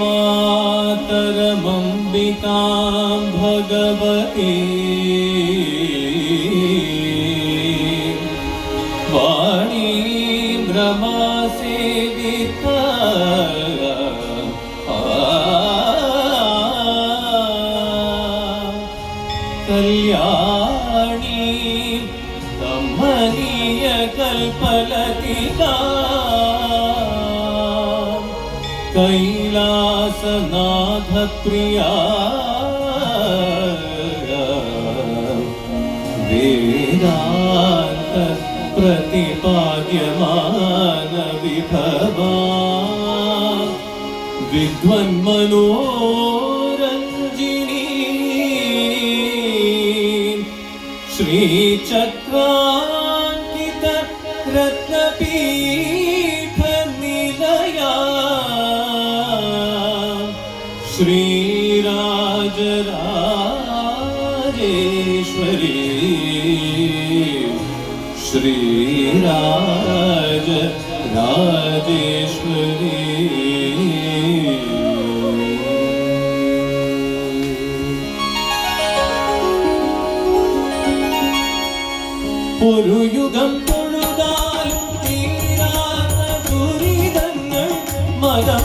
मातरमम्बिकां भगवती। वाणी भ्रमासेविता कल्याणी दम्भनीय कैलासनाथप्रिया। वेदान्त विद्वन्मनोरञ्जिनी श्रीचक्रान्ति ശ്രീരാജ രാജേശ്വരി. ഒരു യുഗം തൊഴുതാലും തീരാ ദുരിതങ്ങൾ മതം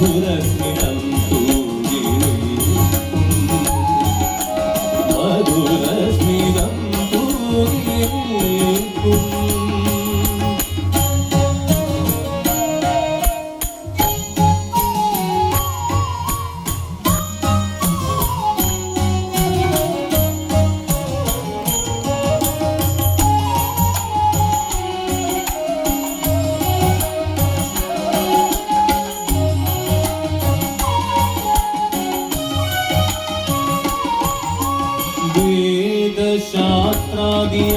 മധുരസ്മിതം വേദശാസ്ത്രാദിയ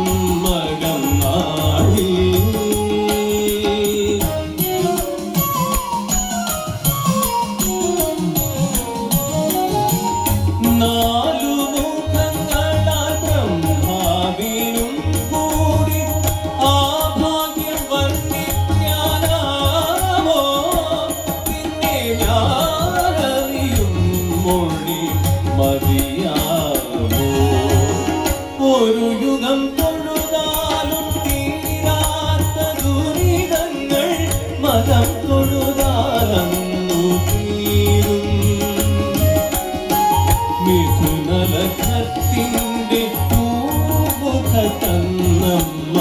മതം തൊഴുതാലന്നു തീരും മിഥുനലഖത്തിന്റെ പൂമുഖ തന്നമ്മ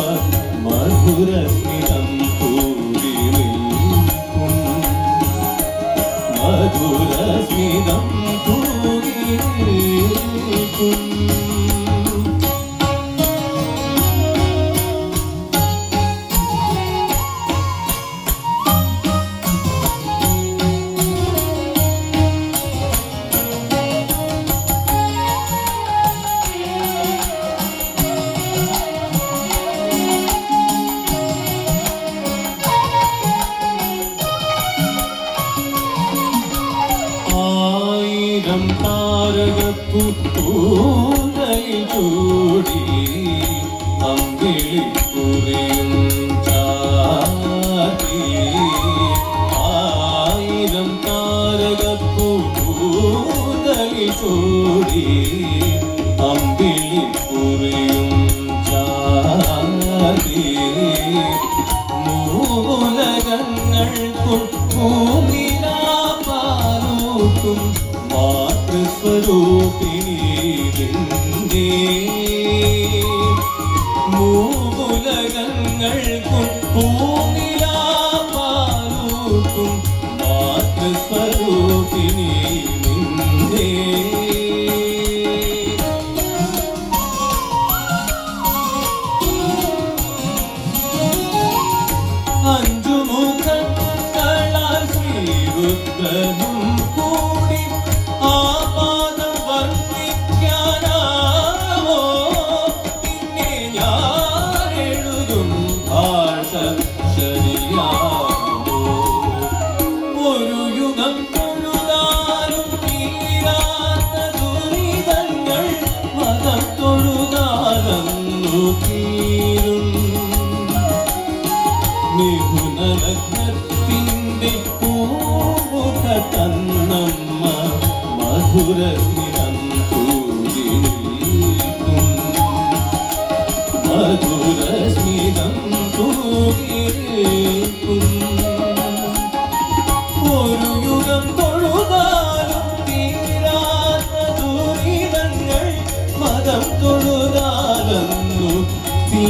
മധുരസ്മിതം പൂതലിൽ കൂടി അമ്പിളി കുറിയും ചാത്തി ആയിരം താരകപ്പൂ പൂതലിൽ കൂടി അമ്പിളി കുറിയും ചാത്തി മൂലകങ്ങൾക്കും ഭൂമിരാപാലൂക്കും മാതൃസ്വരൂപിണി നിന്റെ മൂലകങ്ങൾക്കും ഭൂമിരാപാലൂക്കും മാതൃസ്വരൂപിണി നിന്റെ അഞ്ചു മുഖങ്ങളാൽ ശ്രീരുദ്രനും കൂടി മലർത്തിന്റെ പൂമുഖ തന്നമ്മ മധുര നിറം തൂരിക്കും മധുര സ്മിതം തൂരിക്കും ഒരു യുഗം തൊഴുതാലും തീരാത്ത ദുരിതങ്ങൾ മതം തൊഴുതാലെന്നു തീ